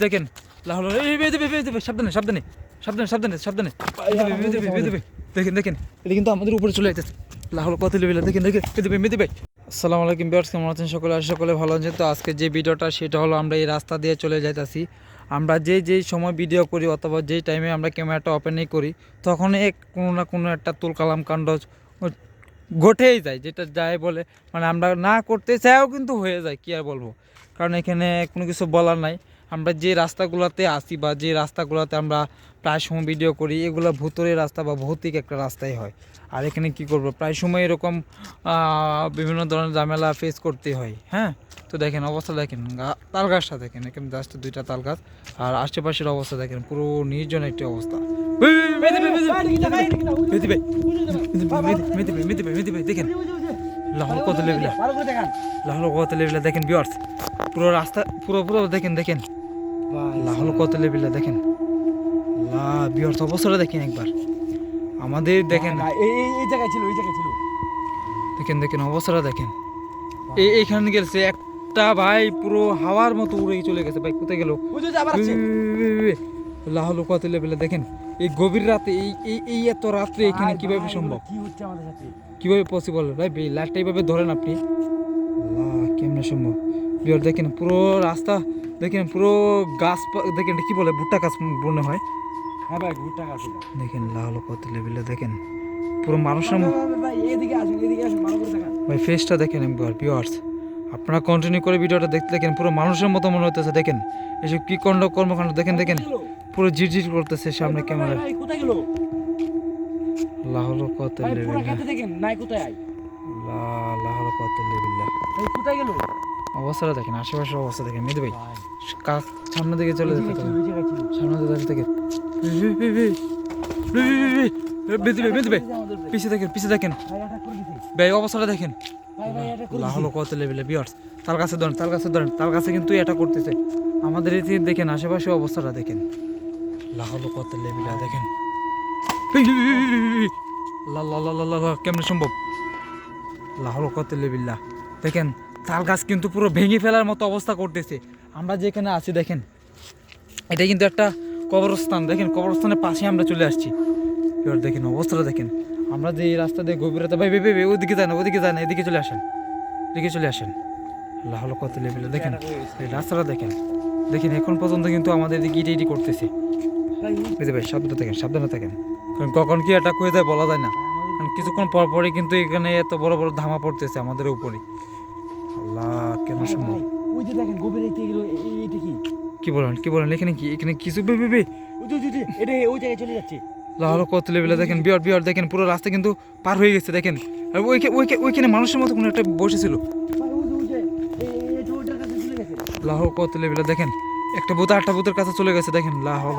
দেখেন সাবধানে সাবধানে সাবধানে সাবধানে সাবধানে বেঁধে বেঁধে বেঁধে বেঁধে দেখেন দেখেন এটা কিন্তু আমাদের উপরে চলে যেতেছে লাহল কত লেভেলে দেখেন দেখেন বেঁধে বেঁধে আসসালামু আলাইকুম বিয়ার্স কেমন আছেন সকলে আর সকলে ভালো আছেন তো আজকে যে ভিডিওটা সেটা হলো আমরা এই রাস্তা দিয়ে চলে যাইতাছি আমরা যে যেই সময় ভিডিও করি অথবা যেই টাইমে আমরা ক্যামেরাটা ওপেনই করি তখন এক কোনো না কোনো একটা তুলকালাম কাণ্ড ঘটেই যায় যেটা যায় বলে মানে আমরা না করতে চাইও কিন্তু হয়ে যায় কি আর বলব কারণ এখানে কোনো কিছু বলার নাই আমরা যে রাস্তাগুলোতে আসি বা যে রাস্তাগুলোতে আমরা প্রায় সময় ভিডিও করি এগুলো ভূতরের রাস্তা বা ভৌতিক একটা রাস্তাই হয় আর এখানে কি করব প্রায় সময় এরকম বিভিন্ন ধরনের ঝামেলা ফেস করতে হয় হ্যাঁ তো দেখেন অবস্থা দেখেন তাল গাছটা দেখেন এখানে জাস্ট দুইটা তাল গাছ আর আশেপাশের অবস্থা দেখেন পুরো নির্জন একটি অবস্থা দেখেন লাহল কত লেভেলা ভালো লাহল কত লেভেলা দেখেন বিয়ার্স পুরো রাস্তা পুরো পুরো দেখেন দেখেন লাহল কত লেভেলা দেখেন? লা বিয়ার্স অবস্থাটা দেখেন একবার। আমাদের দেখেন এই এই- জায়গায় ছিল এই জায়গায় ছিল। দেখেন দেখেন অবস্থাটা দেখেন। এই এইখানে গেছে একটা ভাই পুরো হাওয়ার মতো উড়ে চলে গেছে। ভাই কোথায় গেল? ওই লাহল কত লেভেলে দেখেন এই গভীর রাতে এই এই এই এত রাত্রে এখানে কীভাবে সম্ভব? কি হচ্ছে আমাদের সাথে? কীভাবে পসিবল ভাই লাইটটা এইভাবে ধরেন আপনি। কেমনে সম্ভব? বিয়ার দেখেন পুরো রাস্তা দেখেন পুরো গাছ দেখেন কি বলে? ভুট্টা গাছ মনে হয়। হ্যাঁ ভাই ভুট্টা গাছ দেখেন লাল কত লেভেলে দেখেন। পুরো মানুষের ভাই ফেসটা দেখেন। একবার ভিউয়ার্স আপনারা কন্টিনিউ করে ভিডিওটা দেখতে দেখেন পুরো মানুষের মতো মনে হতেছে দেখেন। এসব কি কণ্ড কর্মকাণ্ড দেখেন দেখেন। পুরো ঝিরঝির করতেছে সামনে ক্যামেরা লাহল কত লেভেলে দেখেন নাই কোথায় আই লাহল কত লেভেলে কোথায় গেল? অবস্থাটা দেখেন আশেপাশের অবস্থা দেখেন মেদু ভাই সামনের দিকে চলে যেতে জায়গায় ছিল, ওই জায়গায় ছিল। সামনে দিকে থেকে। পিছিয়ে দেখেন পিছিয়ে দেখেন। ভাই অবস্থাটা দেখেন লাহল। কত লেভেলে বিয়ার্স তার কাছে ধরেন তার কাছে ধরেন তার কাছে কিন্তু এটা করতেছে আমাদের দিকে দেখেন আশেপাশে অবস্থাটা দেখেন লাহল কত লেভেলে দেখেন লা লা লা লা লা কেমনে সম্ভব লাহল কত লেবিল্লা দেখেন তাল গাছ কিন্তু পুরো ভেঙে ফেলার মতো অবস্থা করতেছে। আমরা যেখানে আছি দেখেন এটা কিন্তু একটা কবরস্থান। দেখেন কবরস্থানের পাশে আমরা চলে আসছি। এবার দেখেন অবস্থাটা দেখেন। আমরা যে এই রাস্তা দিয়ে গভীরতা ভাই ভেবে ভাই, ওদিকে যায় না ওদিকে যায় না এদিকে চলে আসেন। এদিকে চলে আসেন। লাহল কত লেভেলে। দেখেন এই রাস্তাটা দেখেন। দেখেন এখন পর্যন্ত কিন্তু আমাদের দিকে ইটি ইটি করতেছে। বুঝতে ভাই সাবধানে থাকেন সাবধানে থাকেন। কারণ কখন কি অ্যাটাক হয়ে যায় বলা যায় না। কারণ কিছুক্ষণ পর পরই কিন্তু এখানে এত বড় বড় ধামা পড়তেছে আমাদের উপরে। আল্লাহ কেন সম্ভব? ওই যে দেখেন এইতে গেল এই- এই- এইটা কি? কি বলেন কি বলেন এখানে কি এখানে কিছু বে বে এটা ওই জায়গায় চলে যাচ্ছে। লাহল কত লেভেলে দেখেন বিয়ার বিয়ার দেখেন পুরো রাস্তা কিন্তু পার হয়ে গেছে দেখেন। আর ওইখানে ওইখানে ওইখানে মানুষের মতো কোনো একটা বসেছিল। লাহল কত লেভেলে দেখেন একটা বুথ আটটা বুথের কাছে চলে গেছে দেখেন লাহল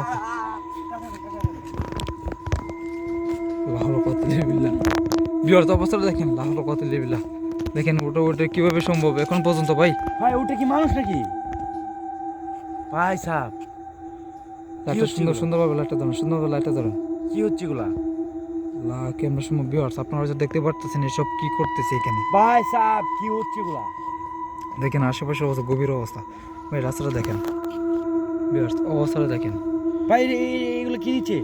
লাহল কত লেভেলা বিয়ার তো অবস্থাটা দেখেন লাহল কত লেভেলা দেখেন ওটা ওটা কীভাবে সম্ভব? এখন পর্যন্ত ভাই। ভাই ওটা কি মানুষ নাকি? ভাই সাহেব লাইটটা সুন্দর? সুন্দরভাবে লাইটটা ধরুন সুন্দরভাবে লাইটটা ধরুন। কি হচ্ছে এগুলা? ক্যামেরা সম্ভব আপনারা দেখতে পারতেছেন এসব কি করতেছে এখানে? ভাই সাহেব কি হচ্ছে এগুলা? দেখেন আশেপাশে অবস্থা গভীর অবস্থা। ভাই রাস্তাটা দেখেন। অবস্থাটা দেখেন। ভাই এগুলো কি দিচ্ছে?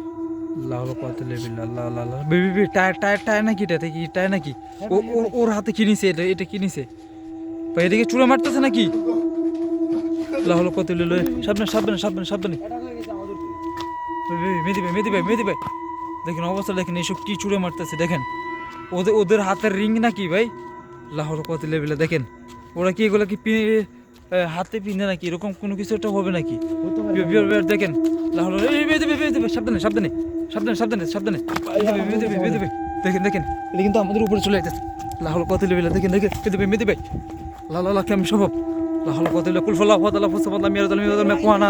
টায়ার টায়ার টায়ার নাকি এটা? কি টায়ার নাকি? ওর- হাতে কি নিছে এটা? এটা কি নিছে? ভাই এদিকে চুড়ে মারতেছে নাকি? লাহল কত লেলো সাবধানে সাবধানে সাবধানে সাবধানে। তো। ভাই, মেহেদি ভাই মেহেদি ভাই। দেখেন অবস্থা দেখেন এইসব কি চুড়ে মারতেছে দেখেন। ওদের ওদের হাতের রিং নাকি ভাই? লাহোর কত লেভেলে দেখেন। ওরা কি এগুলো কি হাতে পিনে নাকি এরকম কোনো কিছু একটা হবে নাকি দেখেন সাবধানে সাবধানে সাবধানে সাবধানে সাবধানে দেখেন দেখেন এটা কিন্তু আমাদের উপরে চলে যেতেছে লাহোর কত লেভেলে দেখেন দেখেন ভাই মেহেদি ভাই লা লা লা কেমন সম্ভব লাহোর কত লেভেলে কুলফলা ফাদালা ফুসাবাদলা মিয়ারদাল মিয়ারদাল মেকুয়ানা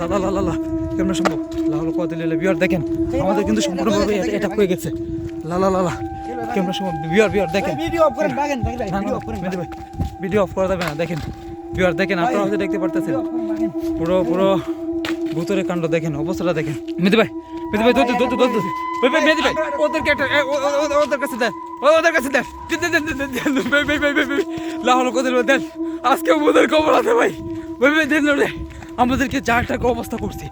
লা লা লা লা লা কেমন সম্ভব লাহোর কত লেভেলে বিয়ার দেখেন আমাদের কিন্তু সম্পূর্ণভাবে এটা- হয়ে গেছে লা লা লা লা কেমন সম্ভব বিয়ার বিয়ার দেখেন ভিডিও অফ করেন ভাগেন ভাগেন ভাই, না, না, ভিডিও অফ করেন মেহেদি ভাই ভিডিও অফ করা যাবে না দেখেন বিয়ার দেখেন আপনারা হয়তো দেখতে পারতেছেন। পুরো পুরো ভূতরের কাণ্ড দেখেন অবস্থাটা দেখেন। মেহেদি ভাই মেহেদি ভাই দৌড় ভাই ভাই ভাই একটা ওদের কাছে দেন ওদের কাছে দেন। দেন, দেন, দেন, দেন, দেন, লাহল কোদের দেন আজকে ওদের খবর আছে ভাই। ভাই ভাই দেন আমাদেরকে যা একটা অবস্থা করছে।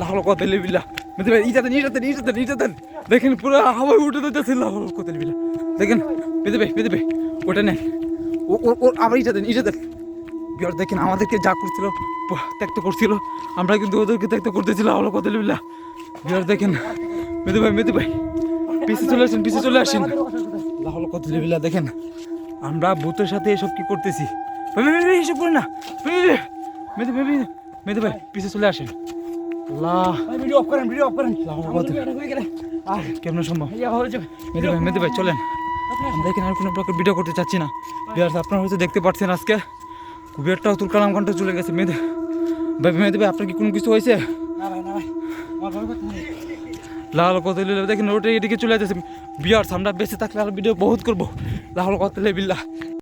লাহল কত লেবিল্লা মেদে ভাই ইটাতে ইটাতে ইটাতে ইটাতে দেখেন পুরো হাওয়ায় উঠে দিতেছে লাহল লেবিল্লা দেখেন মেদে ভাই মেদে ভাই ওটা নেন। ও আবার ইটা দেন ইটা দেন বিয়ার দেখেন আমাদেরকে যা করছিল ত্যাক্ত করছিল। আমরা কিন্তু ওদেরকে ত্যাক্ত করতেছিলাম আল্লাহ কত লিবিল্লা বিয়ার দেখেন মেদু ভাই মেদু ভাই পিছিয়ে চলে আসেন পিছিয়ে চলে আসেন। আল্লাহ কত লিবিল্লা দেখেন আমরা ভূতের সাথে এসব কি করতেছি? এসব করে না। মেদু ভাই মেদু- ভাই পিছিয়ে চলে আসেন। আল্লাহ। ভিডিও অফ করেন ভিডিও অফ করেন। কত কেমন সম্ভব? মেদু ভাই মেদু ভাই চলেন। আমরা এখানে আর কোনো প্রকার ভিডিও করতে চাচ্ছি না। আপনারা হয়তো দেখতে পাচ্ছেন আজকে। কুবিয়ারটা অতুল কালাম ঘণ্টা চলে গেছে মেয়েদের। ভাই মেয়েদের ভাই আপনার কি কোনো কিছু হয়েছে। লাল কত লেলে দেখেন ওটা এদিকে চলে যাচ্ছে বিয়ার সামনে বেঁচে থাকলে আর ভিডিও বহুত করব। লাল কতলে বিল্লা